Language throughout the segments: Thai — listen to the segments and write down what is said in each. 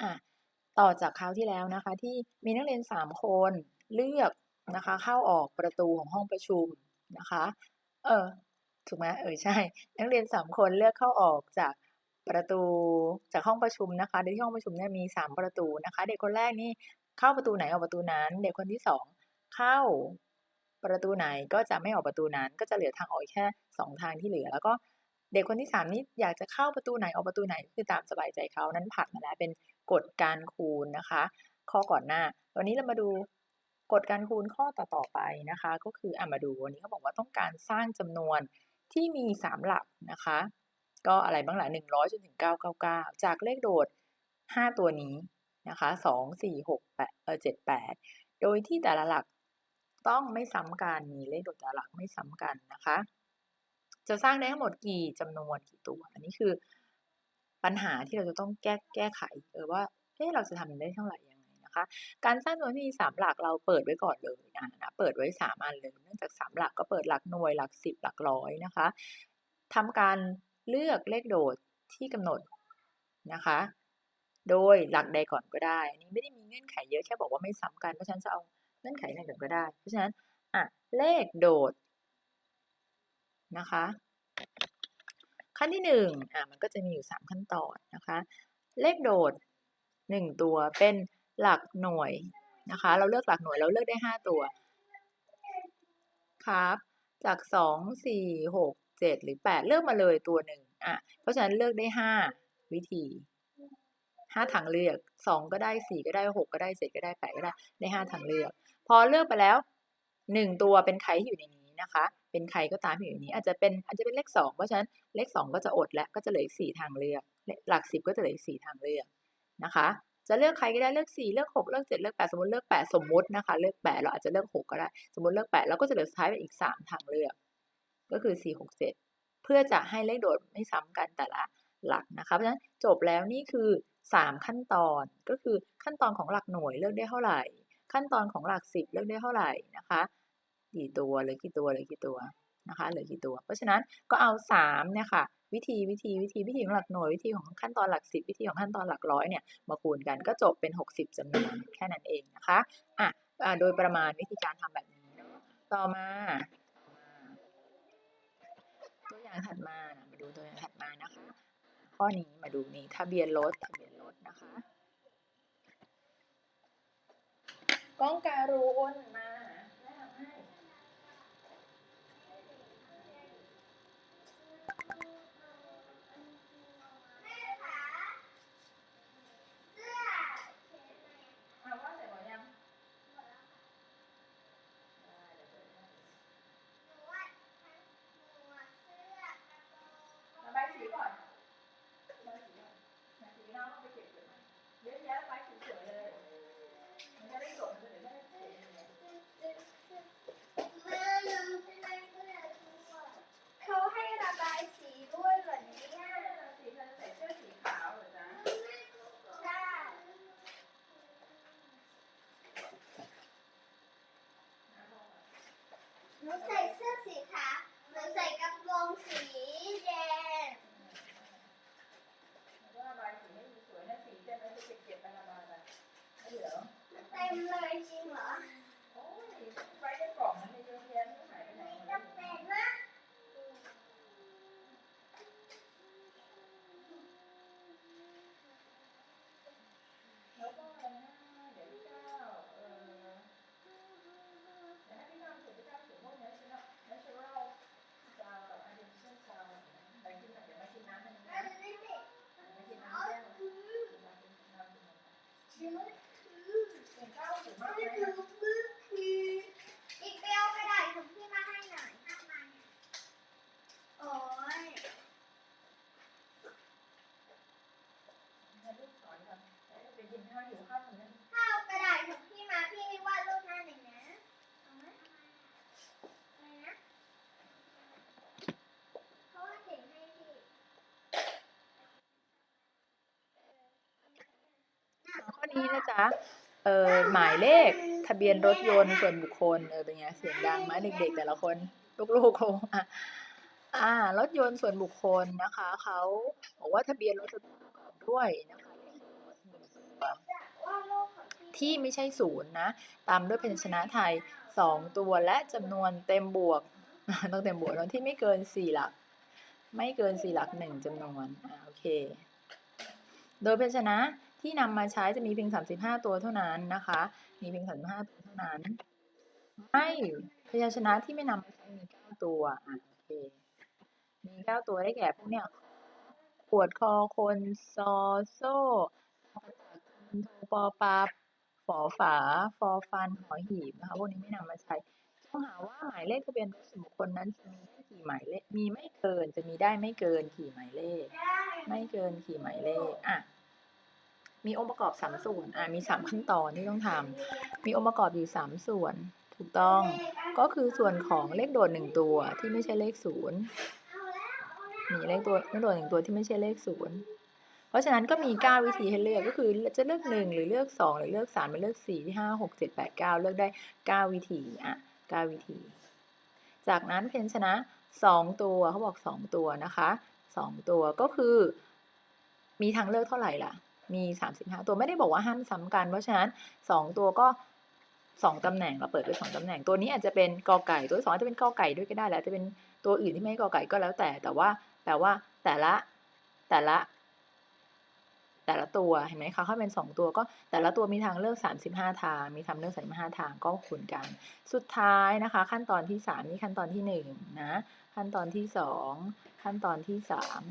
อะต่อจากคราวที่แล้วนะคะ ที่มีนักเรียนสามคนเลือกนะคะเข้าออกประตูของห้องประชุมนะคะ เออถูกไหมเออใช่ นักเรียนสามคนเลือกเข้าออกจากประตูจากห้องประชุมนะคะในที่ห้องประชุมเนี่ยมีสามประตูนะคะ เด็กคนแรกนี่เข้าประตูไหนออกประตูนั้น เด็กคนที่สองเข้าประตูไหนก็จะไม่ออกประตูนั้น ก็จะเหลือทางออกแค่สองทางที่เหลือ แล้วก็ เด็กคนที่สามนี่อยากจะเข้าประตูไหนออกประตูไหนคือตามสบายใจเขานั้นผัดมาแล้วเป็นกฎการคูณนะคะ ข้อก่อนหน้า วันนี้เรามาดูกฎการคูณข้อต่อๆไปนะคะ ก็คืออะมาดูวันนี้เขาบอกว่าต้องการสร้างจำนวนที่มีสามหลักนะคะ ก็อะไรบ้างละหนึ่งร้อยจนถึงเก้าเก้าเก้าจากเลขโดดห้าตัวนี้นะคะสองสี่หกแปดเออเจ็ดแปดโดยที่แต่ละหลักต้องไม่ซ้ำกันมีเลขโดดแต่ละหลักไม่ซ้ำกันนะคะ จะสร้างได้ทั้งหมดกี่จำนวนกี่ตัว อันนี้คือปัญหาที่เราจะต้องแก้แก้ไขเออว่าเอ๊ะเราจะทำได้เท่าไหร่ยังไงนะคะ การสร้างจำนวนที่มีสามหลักเราเปิดไว้ก่อนเลยอะนะเปิดไว้สามอันเลยเนื่องจากสามหลักก็เปิดหลักหน่วยหลักสิบหลักร้อยนะคะทำการเลือกเลขโดดที่กำหนดนะคะ โดยหลักใดก่อนก็ได้อันนี้ไม่ได้มีเงื่อนไขเยอะแค่บอกว่าไม่ซ้ำกันเพราะฉะนั้นจะเอาเงื่อนไขไหนก่อนก็ได้ เพราะฉะนั้นอะเลขโดด นะคะ ขั้นที่หนึ่งอะมันก็จะมีอยู่สามขั้นตอนนะคะ เลขโดดหนึ่งตัวเป็นหลักหน่วยนะคะ เราเลือกหลักหน่วยเราเลือกได้ห้าตัวครับจากสองสี่หกเจ็ดหรือแปดเลือกมาเลยตัวหนึ่งอะเพราะฉะนั้นเลือกได้ห้าวิธีห้าทางเลือกสองก็ได้สี่ก็ได้หกก็ได้เจ็ดก็ได้แปดก็ได้ได้ห้าทางเลือก พอเลือกไปแล้วหนึ่งตัวเป็นใครที่อยู่ในนี้นะคะ เป็นใครก็ตามที่อยู่นี้ อาจจะเป็นอาจจะเป็นเลขสองเพราะฉะนั้นเลขสองก็จะอดและก็จะเหลืออีกสี่ทางเลือกหลักสิบก็จะเหลืออีกสี่ทางเลือกนะคะ จะเลือกใครก็ได้เลือกสี่เลือกหกเลือกเจ็ดเลือกแปดสมมติเลือกแปดสมมตินะคะ เลือกแปดเราอาจจะเลือกหกก็ได้ สมมติเลือกแปดเราก็จะเหลือสุดท้ายเป็นอีกสามทางเลือก ก็คือสี่หกเจ็ดเพื่อจะให้เลขโดดไม่ซ้ำกันแต่ละหลักนะคะเพราะฉะนั้นจบแล้วนี่คือ 3 ขั้นตอนก็คือขั้นตอนของหลักหน่วยเลือกได้เท่าไหร่ ขั้นตอนของหลักสิบเลือกได้เท่าไหร่นะคะ กี่ตัวหรือกี่ตัวหรือกี่ตัวนะคะหรือกี่ตัว เพราะฉะนั้นก็เอา3เนี่ยค่ะวิธีวิธีวิธีวิธีของหลักหน่วยวิธีของขั้นตอนหลักสิบวิธีของขั้นตอนหลักร้อยเนี่ยมาคูณกันก็จบเป็น 60จำนวนแค่นั้นเองนะคะอะโดยประมาณวิธีการทำแบบนี้ ต่อมาตัวอย่างถัดมามาดูตัวอย่างถัดมานะคะ ข้อนี้มาดูนี่ทะเบียนรถทะเบียนรถนะคะ ก้องการูโอนมา หนูใส่เสื้อสีขาวหนูใส่กระโปรงสีแดง แล้วก็ระบายสีให้สวยๆนะสีจะไปเก็บเก็บๆไประบายไปไม่เหลือ เต็มเลยจริงเหรอ โอ้ยไว้ในกล่องมันมีเยอะแยะไม่หายไปไหน ไม่ หมดเลย จำเป็นนะ แล้วก็อะไรนะเดี๋ยวพี่เจ้าเอ่อเดี๋ยวให้พี่เจ้าเขียนพี่เจ้าเขียนพวก national natural ซาวกับ artificial sound ไปกินหน่อยเดี๋ยวมากินน้ำกันนะ แล้วดูนี่สิ มากินน้ำ เอา แก้ว ถือ มากินน้ำกินน้ำ ถือถือ เก่งเก้าถึงมาก ถื เล อย ถือมือถืออีกเปรี้ยวก็ได้ของพี่มาให้หน่อยทำไมโอ้ย ให้ลูกสอนก่อนไปกินข้าวหิวข้าวทำนั้น ถ้าเอากระดาษของพี่มาพี่วาดรูปหน้าหนึ่งนะเอาไหมอะไรนะเพราะว่าเขียนให้พี่ ข้อนี้นะ จ๊ะเออหมายเลขทะเบียนรถยนต์ส่วนบุคคลเออเป็นไงเสียงดังไหมเด็กๆ แต่ละคนลูกๆคงอะอ่ารถยนต์ส่วนบุคคลนะคะเขาบอกว่าทะเบียนรถด้วยนะคะที่ไม่ใช่ศูนย์นะ ตามด้วยพยัญชนะไทยสองตัวและจำนวนเต็มบวก ต้องเต็มบวกเนอะที่ไม่เกินสี่หลัก ไม่เกินสี่หลักหนึ่งจำนวนอ่าโอเค โดยพยัญชนะ ที่นำมาใช้จะมีเพียง 35 ตัวเท่านั้นนะคะ มีเพียง 35 ตัวเท่านั้น ไม่พยัญชนะที่ไม่นำมาใช้มี 9 ตัวอะโอเค มี 9 ตัวได้แก่พวกเนี้ยขวดคอคนซอโซ่โทปอปาฝอฝา ฟอฟัน หอหีบนะคะพวกนี้ไม่นำมาใช้ต้องหาว่าหมายเลขทะเบียนรถส่วนบุคคลนั้นจะมีได้กี่หมายเลข มีไม่เกิน จะมีได้ไม่เกินกี่หมายเลข ไม่เกินกี่หมายเลข อะ มีองค์ประกอบสามส่วนอะมีสามขั้นตอนที่ต้องทำมีองค์ประกอบอยู่สามส่วน ถูกต้อง ก็คือส่วนของเลขโดดหนึ่งตัวที่ไม่ใช่เลขศูนย์มีเลขตัวเลขโดดหนึ่งตัวที่ไม่ใช่เลขศูนย์เพราะฉะนั้นก็มีเก้าวิธีให้เลือกก็คือจะเลือกหนึ่งหรือเลือกสองหรือเลือกสามหรือเลือกสี่ที่ห้าหกเจ็ดแปดเก้าเลือกได้เก้าวิธีอะเก้าวิธี จากนั้นเพนชนะสองตัวเขาบอกสองตัวนะคะสองตัวก็คือ มีทางเลือกเท่าไหร่ล่ะ มีสามสิบห้าตัวไม่ได้บอกว่าห้ามซ้ำกัน เพราะฉะนั้นสองตัวก็สองตำแหน่งเราเปิดไปสองตำแหน่งตัวนี้อาจจะเป็นกอไก่ ตัวที่สองอาจจะเป็นกอไก่ด้วยก็ได้ แล้วจะเป็นตัวอื่นที่ไม่กอไก่ก็แล้วแต่ แต่ว่าแต่ว่าแต่ละแต่ละ แต่ละตัวเห็นไหมคะเขาเป็นสองตัวก็แต่ละตัวมีทางเลือกสามสิบห้าทาง มีทางเลือกสามสิบห้าทางก็คูณกัน สุดท้ายนะคะ ขั้นตอนที่สามนี่ขั้นตอนที่หนึ่งนะ ขั้นตอนที่สองขั้นตอนที่สาม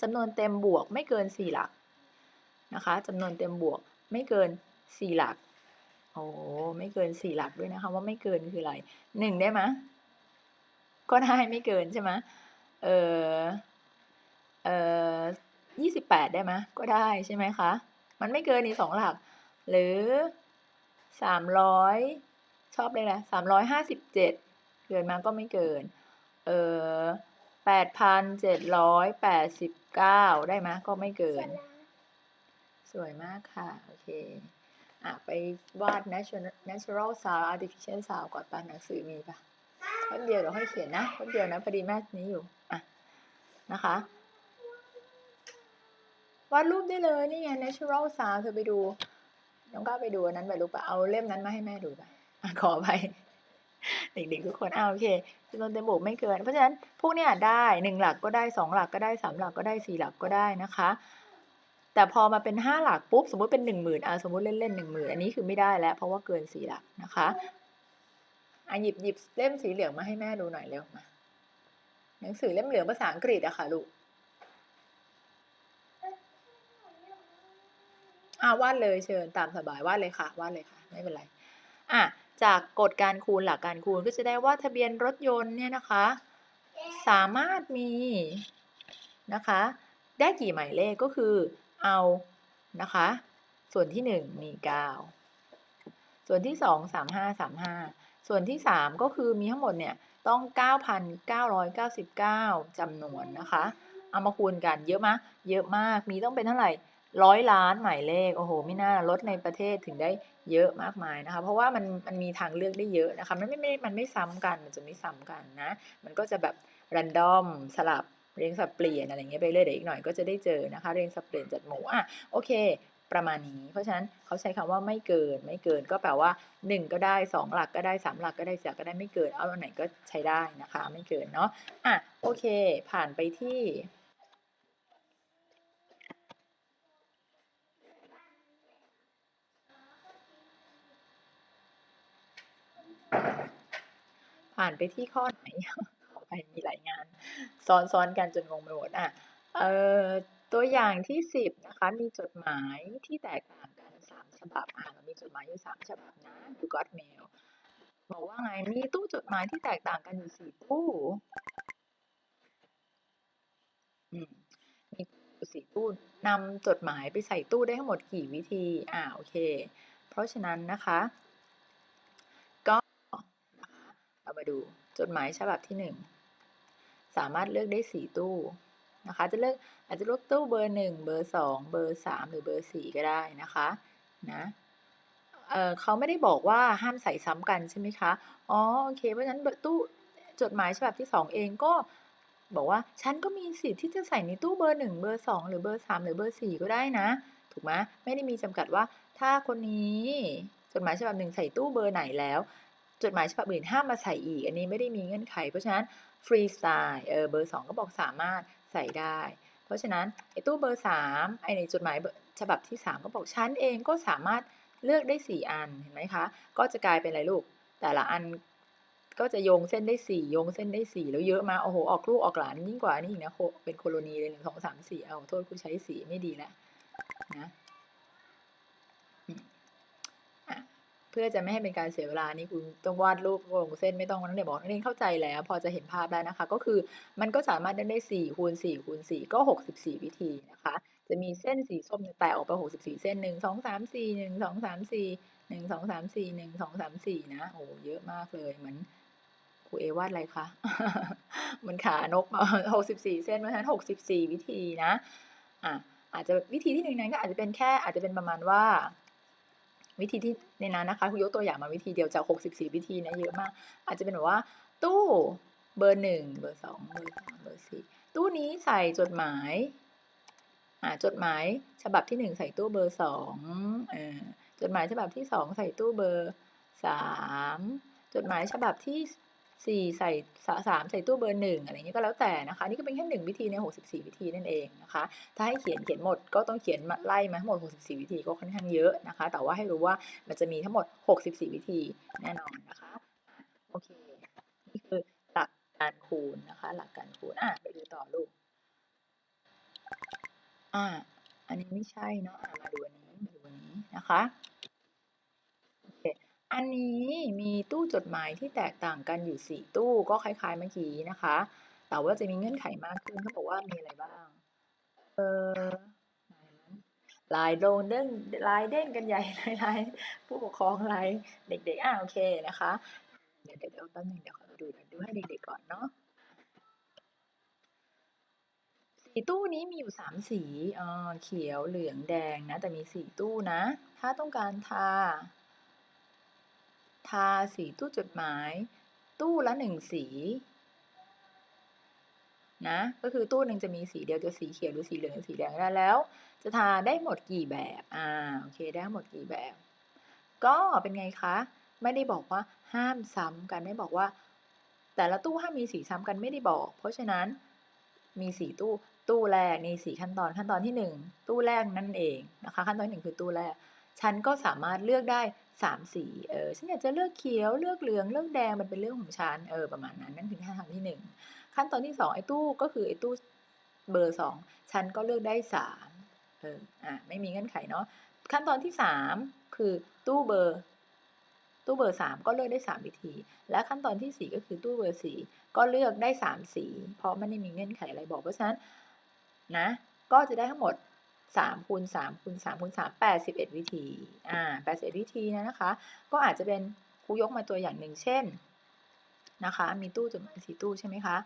จำนวนเต็มบวกไม่เกินสี่หลัก นะคะจำนวนเต็มบวกไม่เกินสี่หลัก โอ้ไม่เกินสี่หลักด้วยนะคะว่าไม่เกินคืออะไรหนึ่งได้ไหมก็ได้ไม่เกินใช่ไหมเออเออยี่สิบแปดได้ไหมก็ได้ใช่ไหมคะ มันไม่เกินอีกสองหลัก หรือสามร้อยชอบเลยแหละสามร้อยห้าสิบเจ็ดเกินมาก็ไม่เกิน เออแปดพันเจ็ดร้อยแปดสิบเก้าได้ไหมก็ไม่เกิน วยมากค่ะ โอเค อะ ไปวาด natural natural sound artificial sound ก่อนปะหนังสือมีปะแป๊บเดียวเดี๋ยวค่อยเขียนนะแป๊บเดียวนะพอดีแม่นี้อยู่ อะ นะคะ วาดรูปได้เลยนี่ไง natural sound เธอไปดู น้องก้าวไปดูอันนั้นไปรู้ปะเอาเล่มนั้นมาให้แม่ดูไปอะขอไปเด็กๆทุกคนอ้าโอเคจำนวนเต็มบวกไม่เกิน เพราะฉะนั้นพวกเนี้ยได้หนึ่งหลักก็ได้สองหลักก็ได้สามหลักก็ได้สี่หลักก็ได้นะคะ แต่พอมาเป็นห้าหลักปุ๊บสมมติเป็นหนึ่งหมื่นอะสมมติเล่นๆหนึ่งหมื่นอันนี้คือไม่ได้แล้ว เพราะว่าเกินสี่หลักนะคะอะหยิบหยิบเล่มสีเหลืองมาให้แม่ดูหน่อยเร็วมาหนังสือเล่มเหลืองภาษาอังกฤษอะค่ะลูกอะวาดเลยเชิญตามสบายวาดเลยค่ะวาดเลยค่ะ ไม่เป็นไรอะจากกฎการคูณหลักการคูณก็จะได้ว่าทะเบียนรถยนต์เนี่ยนะคะ สามารถมีนะคะ ได้กี่หมายเลขก็คือ เอานะคะ ส่วนที่หนึ่งมีเก้าส่วนที่สองสามห้าสามห้าส่วนที่สามก็คือมีทั้งหมดเนี่ยต้องเก้าพันเก้าร้อยเก้าสิบเก้าจำนวนนะคะ เอามาคูณกันเยอะมะเยอะมากมีต้องเป็นเท่าไหร่ร้อยล้านหมายเลขโอ้โหไม่น่ารถในประเทศถึงได้เยอะมากมายนะคะ เพราะว่ามันมันมีทางเลือกได้เยอะนะคะมันไม่ไม่มันไม่ซ้ำกันมันจะไม่ซ้ำกันนะ มันก็จะแบบรันดอมสลับ เรียงสับเปลี่ยนอะไรเงี้ยไปเรื่อยเดี๋ยวอีกหน่อยก็จะได้เจอนะคะ เรียงสับเปลี่ยนจัดหมู่อะโอเค ประมาณนี้ เพราะฉะนั้นเขาใช้คำว่าไม่เกินไม่เกินก็แปลว่า 1 ก็ได้ 2 หลักก็ได้ 3 หลักก็ได้สี่ก็ได้ไม่เกิน เอาอันไหนก็ใช้ได้นะคะ ไม่เกินเนาะอะโอเค ผ่านไปที่ผ่านไปที่ข้อไหน ไปมีหลายงาน ซ้อนซ้อนกันจนงงไปหมดอะเอ่อตัวอย่างที่สิบนะคะมีจดหมายที่แตกต่างกันสามฉบับอะเรามีจดหมายอยู่สามฉบับนะดู got mail บอกว่าไงมีตู้จดหมายที่แตกต่างกันอยู่สี่ตู้มีสี่ตู้นำจดหมายไปใส่ตู้ได้ทั้งหมดกี่วิธีอ่าโอเค เพราะฉะนั้นนะคะ ก็เรามาดูจดหมายฉบับที่หนึ่ง สามารถเลือกได้สี่ตู้นะคะ จะเลือกอาจจะเลือกตู้เบอร์หนึ่งเบอร์สองเบอร์สามหรือเบอร์สี่ก็ได้นะคะนะเเขาไม่ได้บอกว่าห้ามใส่ซ้ำกันใช่ไหมคะ อ๋อโอเค เพราะฉะนั้นตู้จดหมายฉบับที่สองเองก็บอกว่าฉันก็มีสิทธิ์ที่จะใส่ในตู้เบอร์หนึ่งเบอร์สองหรือเบอร์สามหรือเบอร์สี่ก็ได้นะ ถูกไหมไม่ได้มีจำกัดว่าถ้าคนนี้จดหมายฉบับหนึ่งใส่ตู้เบอร์ไหนแล้ว จดหมายฉบับอื่นห้ามมาใส่อีก อันนี้ไม่ได้มีเงื่อนไข เพราะฉะนั้น ฟรีสไตล์เออเบอร์สองก็บอกสามารถใส่ได้ เพราะฉะนั้นไอ้ตู้เบอร์สามไอ้ในจดหมายฉบับที่สามก็บอกฉันเองก็สามารถเลือกได้สี่อันเห็นไหมคะ ก็จะกลายเป็นอะไรลูก แต่ละอันก็จะโยงเส้นได้สี่โยงเส้นได้สี่แล้วเยอะมาโอ้โหออกลูกออกหลานยิ่งกว่านี่อีกนะเป็นโคโลนีเลยหนึ่งสองสามสี่เอาโทษกูใช้สีไม่ดีแล้วนะอืมอะเพื่อจะไม่ให้เป็นการเสียเวลานี่คุณต้องวาดรูปวงเส้นไม่ต้องนักเรียนบอกนักเรียนเข้าใจแล้ว พอจะเห็นภาพแล้วนะคะ ก็คือมันก็สามารถได้ได้สี่คูณสี่คูณสี่ก็หกสิบสี่วิธีนะคะ จะมีเส้นสีส้มแตกออกไปหกสิบสี่เส้นหนึ่งสองสามสี่หนึ่งสองสามสี่หนึ่งสองสามสี่หนึ่งสองสามสี่นะ โอ้เยอะมากเลยเหมือนครูเอวาดอะไรคะเหมันขานกมาหกสิบสี่เส้นเพราะฉะนั้นหกสิบสี่วิธีนะอะอาจจะวิธีที่หนึ่งนั้นก็อาจจะเป็นแค่อาจจะเป็นประมาณว่า วิธีที่ในนั้นนะคะคุณยกตัวอย่างมาวิธีเดียวจาก 64 วิธีนะเยอะมาก อาจจะเป็นแบบว่า ตู้เบอร์หนึ่งเบอร์สองเบอร์สามเบอร์สี่ตู้นี้ใส่จดหมายอ่าจดหมายฉบับที่หนึ่งใส่ตู้เบอร์สองจดหมายฉบับที่สองใส่ตู้เบอร์สามจดหมายฉบับที่ สี่ใส่สามใส่ตู้เบอร์หนึ่งอะไรเงี้ยก็แล้วแต่นะคะนี่ก็เป็นแค่หนึ่งวิธีในหกสิบสี่วิธีนั่นเองนะคะถ้าให้เขียนเขียนหมดก็ต้องเขียนมาไล่มาทั้งหมด 64 วิธีก็ค่อนข้างเยอะนะคะ แต่ว่าให้รู้ว่ามันจะมีทั้งหมด 64 วิธีแน่นอนนะคะโอเคนี่คือหลักการคูณนะคะ หลักการคูณอะไปดูต่อลูกอ่าอันนี้ไม่ใช่เนาะอะมาดูอันนี้มาดูอันนี้นะคะ อันนี้มีตู้จดหมายที่แตกต่างกันอยู่ 4 ตู้ก็คล้ายๆเมื่อกี้นะคะ แต่ว่าจะมีเงื่อนไขมากขึ้นเขาบอกว่ามีอะไรบ้าง เออลายโดนเด้งลายเด้งกันใหญ่ลายลายผู้ปกครองลายเด็กๆอะโอเคนะคะเดี๋ยวเดี๋ยวเดี๋ยวแป๊บนึงเดี๋ยวขอดูดูให้เด็กๆก่อนเนาะสีตู้นี้มีอยู่สามสีเออเขียว เหลือง แดงนะ แต่มีสี่ตู้นะ ถ้าต้องการทา ทาสีตู้จดหมาย ตู้ละหนึ่งสีนะก็คือตู้หนึ่งจะมีสีเดียวจะสีเขียวหรือสีเหลืองหรือสีแดงได้แล้ว จะทาได้หมดกี่แบบอ่าโอเคได้หมดกี่แบบ ก็เป็นไงคะไม่ได้บอกว่าห้ามซ้ำกันไม่บอกว่า แต่ละตู้ห้ามมีสีซ้ำกันไม่ได้บอก เพราะฉะนั้นมีสีตู้ตู้แรกในสีขั้นตอนขั้นตอนที่หนึ่งตู้แรกนั่นเองนะคะขั้นตอนหนึ่งคือตู้แรก ฉันก็สามารถเลือกได้ สามสีเออฉันอยากจะเลือกเขียวเลือกเหลืองเลือกแดงมันเป็นเรื่องของฉันเออประมาณนั้นนั่นคือขั้นตอนที่หนึ่งขั้นตอนที่สองไอ้ตู้ก็คือไอ้ตู้เบอร์สองฉันก็เลือกได้สามเอออะไม่มีเงื่อนไขเนาะขั้นตอนที่สามคือตู้เบอร์ ตู้เบอร์สามก็เลือกได้สามวิธี และขั้นตอนที่สี่ก็คือตู้เบอร์สี่ก็เลือกได้สามสี เพราะไม่ได้มีเงื่อนไขอะไรบอกเพราะฉะนั้นนะก็จะได้ทั้งหมด สามคูณสามคูณสามคูณสามแปดสิบเอ็ดวิธี อ่าแปดสิบเอ็ดวิธีนะนะคะ ก็อาจจะเป็นครูยกมาตัวอย่างหนึ่งเช่นนะคะ มีตู้จดหมายสี่ตู้ใช่ไหมคะ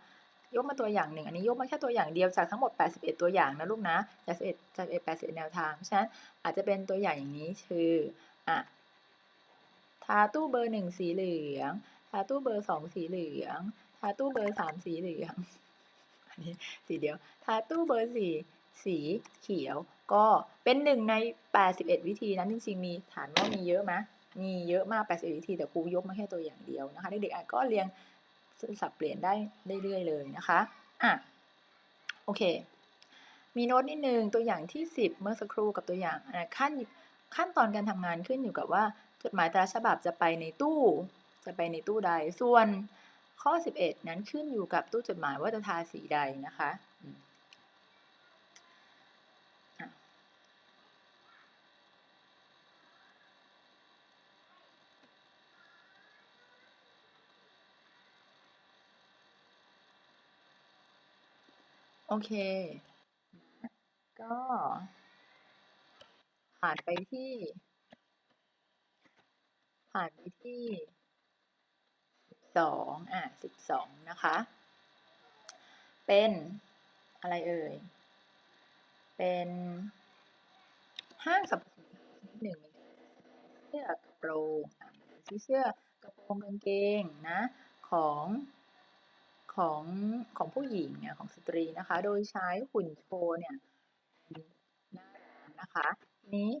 ยกมาตัวอย่างหนึ่ง อันนี้ยกมาแค่ตัวอย่างเดียวจากทั้งหมด 81 ตัวอย่างนะลูกนะ81จาก81 81 แนวทาง เพราะฉะนั้นอาจจะเป็นตัวอย่างอย่างนี้คืออะทาตู้เบอร์หนึ่งสีเหลือง ทาตู้เบอร์สองสีเหลือง ทาตู้เบอร์สามสีเหลือง อันนี้สีเดียว ทาตู้เบอร์สี่ สีเขียว ก็เป็นหนึ่งใน 81 วิธีนั้นจริงๆ มีถามว่ามีเยอะไหมมีเยอะมาก 81 วิธีแต่ครูยกมาแค่ตัวอย่างเดียวนะคะ เด็กๆอาจก็เรียงสับเปลี่ยนได้เรื่อยๆเลยนะคะอะโอเค มีโน้ตนิดนึงตัวอย่างที่ 10 เมื่อสักครู่กับตัวอย่างขั้นขั้นตอนการทำงานขึ้นอยู่กับว่าจดหมายแต่ละฉบับจะไปในตู้ จะไปในตู้ใด ส่วนข้อ 11 นั้นขึ้นอยู่กับตู้จดหมายว่าจะทาสีใดนะคะ โอเค ก็ผ่านไปที่ ผ่านไปที่สิบสองอะสิบสองนะคะ เป็นอะไรเอ่ย เป็นห้างสรรพสินค้าชนิดหนึ่งเสื้อกระโปรงที่เสื้อกระโปรงกางเกงนะ ของ ของของผู้หญิงเนี่ยของสตรีนะคะ โดยใช้หุ่นโชว์เนี่ยหน้าร้านะคะ นี้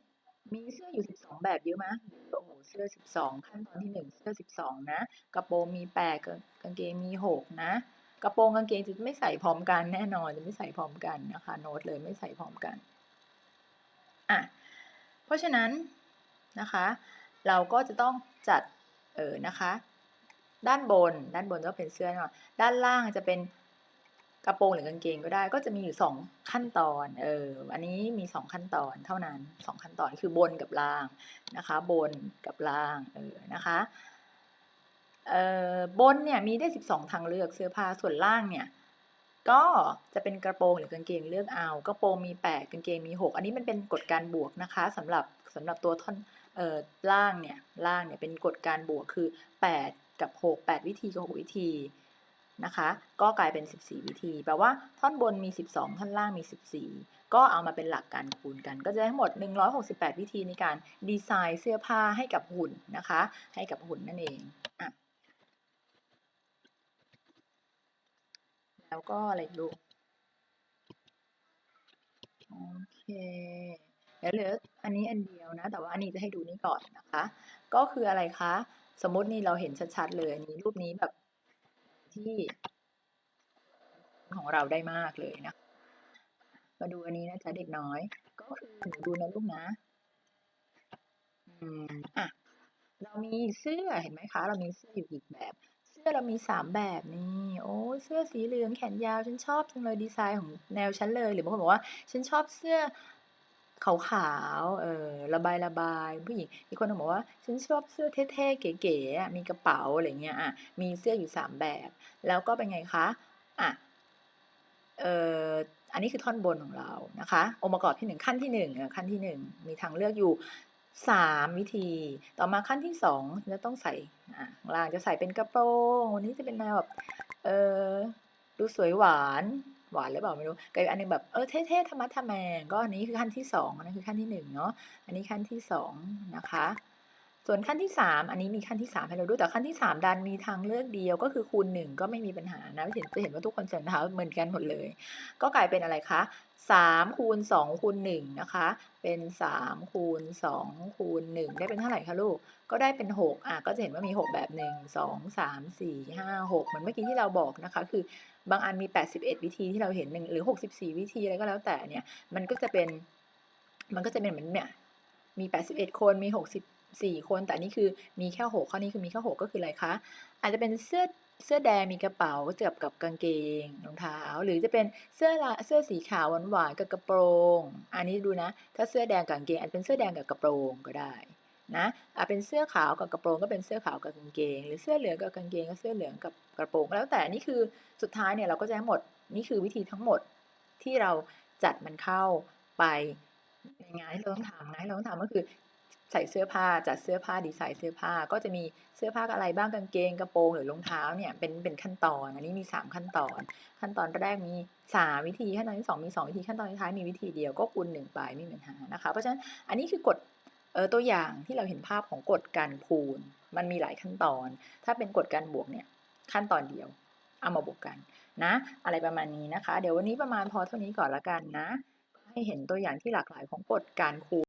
มีเสื้ออยู่ 12 แบบเยอะไหมโอ้โหเสื้อ 12 ขั้นตอนที่ 1 เสื้อ 12 นะ กระโปรงมี8กกางเกงมี 6 นะ กระโปรงกางเกงจะไม่ใส่พร้อมกันแน่นอนจะไม่ใส่พร้อมกันนะคะ โน้ตเลยไม่ใส่พร้อมกันอะเพราะฉะนั้นนะคะ เราก็จะต้องจัดเออนะคะ ด้านบน ด้านบนก็เป็นเสื้อนะด้านล่างจะเป็นกระโปรงหรือกางเกงก็ได้ ก็จะมีอยู่สองขั้นตอน เออ อันนี้มีสองขั้นตอนเท่านั้นสองขั้นตอนคือบนกับล่างนะคะ บนกับล่าง เออ นะคะ เอ่อ บนเนี่ยมีได้12ทางเลือกเสื้อผ้า ส่วนล่างเนี่ย ก็จะเป็นกระโปรงหรือกางเกงเลือกเอา กระโปรงมี8กางเกงมี6อันนี้มันเป็นกฎการบวกนะคะสำหรับสำหรับตัวท่อน เอ่อ ล่างเนี่ย ล่างเนี่ยเป็นกฎการบวกคือ8 กับ 6 8 วิธีกับ 6 วิธีนะคะ ก็กลายเป็น 14 วิธี แปลว่าท่อนบนมี 12 ท่อนล่างมี 14 ก็เอามาเป็นหลักการคูณกัน ก็จะได้ทั้งหมด 168 วิธีในการดีไซน์เสื้อผ้าให้กับหุ่นนะคะ ให้กับหุ่นนั่นเองอะแล้วก็อะไรอีกลูกโอเคเดี๋ยวเหลืออันนี้อันเดียวนะ แต่ว่าอันนี้จะให้ดูนี่ก่อนนะคะ ก็คืออะไรคะ สมมตินี่เราเห็นชัดๆเลยอันนี้รูปนี้แบบที่ของเราได้มากเลยนะ มาดูอันนี้นะจ๊ะเด็กน้อย ก็คือหนูดูนะลูกนะ อืมอะเรามีเสื้อเห็นไหมคะ เรามีเสื้ออยู่อีกแบบ เสื้อเรามีสามแบบนี่โอ้เสื้อสีเหลืองแขนยาวฉันชอบจังเลยดีไซน์ของแนวฉันเลย หรือบางคนบอกว่า ฉันชอบเสื้อ ขาวๆ เออระบายระบายผู้หญิงอีกคนบอกว่าฉันชอบเสื้อเท่ๆ เก๋ๆ มีกระเป๋าอะไรเงี้ยอะมีเสื้ออยู่สามแบบ แล้วก็เป็นไงคะอะเอ่ออันนี้คือท่อนบนของเรานะคะ องค์ประกอบที่หนึ่งขั้นที่หนึ่งขั้นที่หนึ่งมีทางเลือกอยู่สามวิธี ต่อมาขั้นที่สองจะต้องใส่อ่าข้างล่างจะใส่เป็นกระโปรงวันนี้จะเป็นแนวแบบเออดูสวยหวาน หวานหรือเปล่าไม่รู้กับอันหนึงแบบเออเท่ๆธรรมะทะแมงก็อันนี้คือขั้นที่สองอันนั้นคือขั้นที่หนึ่งเนาะอันนี้ขั้นที่สองนะคะส่วนขั้นที่สามอันนี้มีขั้นที่สามให้เราดูแต่ขั้นที่สามดันมีทางเลือกเดียวก็คือคูณหนึ่งก็ไม่มีปัญหานะจะเห็นจะเห็นว่าทุกคนเส่รองเท้าเหมือนกันหมดเลย ก็กลายเป็นอะไรคะ สามคูณสองคูณหนึ่งนะคะ เป็นสามคูณสองคูณหนึ่งได้เป็นเท่าไหร่คะลูก ก็ได้เป็นหกอะ ก็จะเห็นว่ามีหกแบบหนึ่งสองสามสี่ห้าหกเหมือนเมื่อกี้ที่เราบอกนะคะ คือบางอันมีแปดสิบเอ็ดวิธีที่เราเห็นหนึ่งหรือหกสิบสี่วิธีอะไรก็แล้วแต่เนี่ย มันก็จะเป็น มันก็จะเป็นเหมือนเนี่ย มี 81 คน มี64คน แต่นนี่คือมีแค่ 6 ข้อนี้คือมีแค่ 6 ก็คืออะไรคะ อาจจะเป็นเสื้อ เสื้อแดงมีกระเป๋าเจือบกับกางเกงรองเท้า หรือจะเป็นเสื้อละเสื้อสีขาวหวานๆกับกระโปรง อันนี้ดูนะ ถ้าเสื้อแดงกับกางเกงอาจจะเป็นเสื้อแดงกับกระโปรงก็ได้นะอาจเป็นเสื้อขาวกับกระโปรงก็เป็นเสื้อขาวกับกางเกง หรือเสื้อเหลืองกับกางเกงก็เสื้อเหลืองกับกระโปรง แล้วแต่นี่คือสุดท้ายเนี่ยเราก็จะหมดนี่คือวิธีทั้งหมดที่เราจัดมันเข้าไปในงานที่เราต้องทำงานที่เราต้องทำก็คือ ใส่เสื้อผ้าจัดเสื้อผ้าดีไซน์เสื้อผ้าก็จะมีเสื้อผ้าอะไรบ้างกางเกงกระโปรงหรือรองเท้าเนี่ยเป็นเป็นขั้นตอนอันนี้มี 3 ขั้นตอน ขั้นตอนแรกมี 3 วิธีขั้นตอนที่ 2 มี 2 วิธีขั้นตอนท้ายมีวิธีเดียวก็คูณหนึ่งไปไม่มีปัญหานะคะเพราะฉะนั้นอันนี้คือกฎเออตัวอย่างที่เราเห็นภาพของกฎการคูณ มันมีหลายขั้นตอน ถ้าเป็นกฎการบวกเนี่ยขั้นตอนเดียวเอามาบวกกันนะอะไรประมาณนี้นะคะ เดี๋ยววันนี้ประมาณพอเท่านี้ก่อนละกันนะ ให้เห็นตัวอย่างที่หลากหลายของกฎการคูณ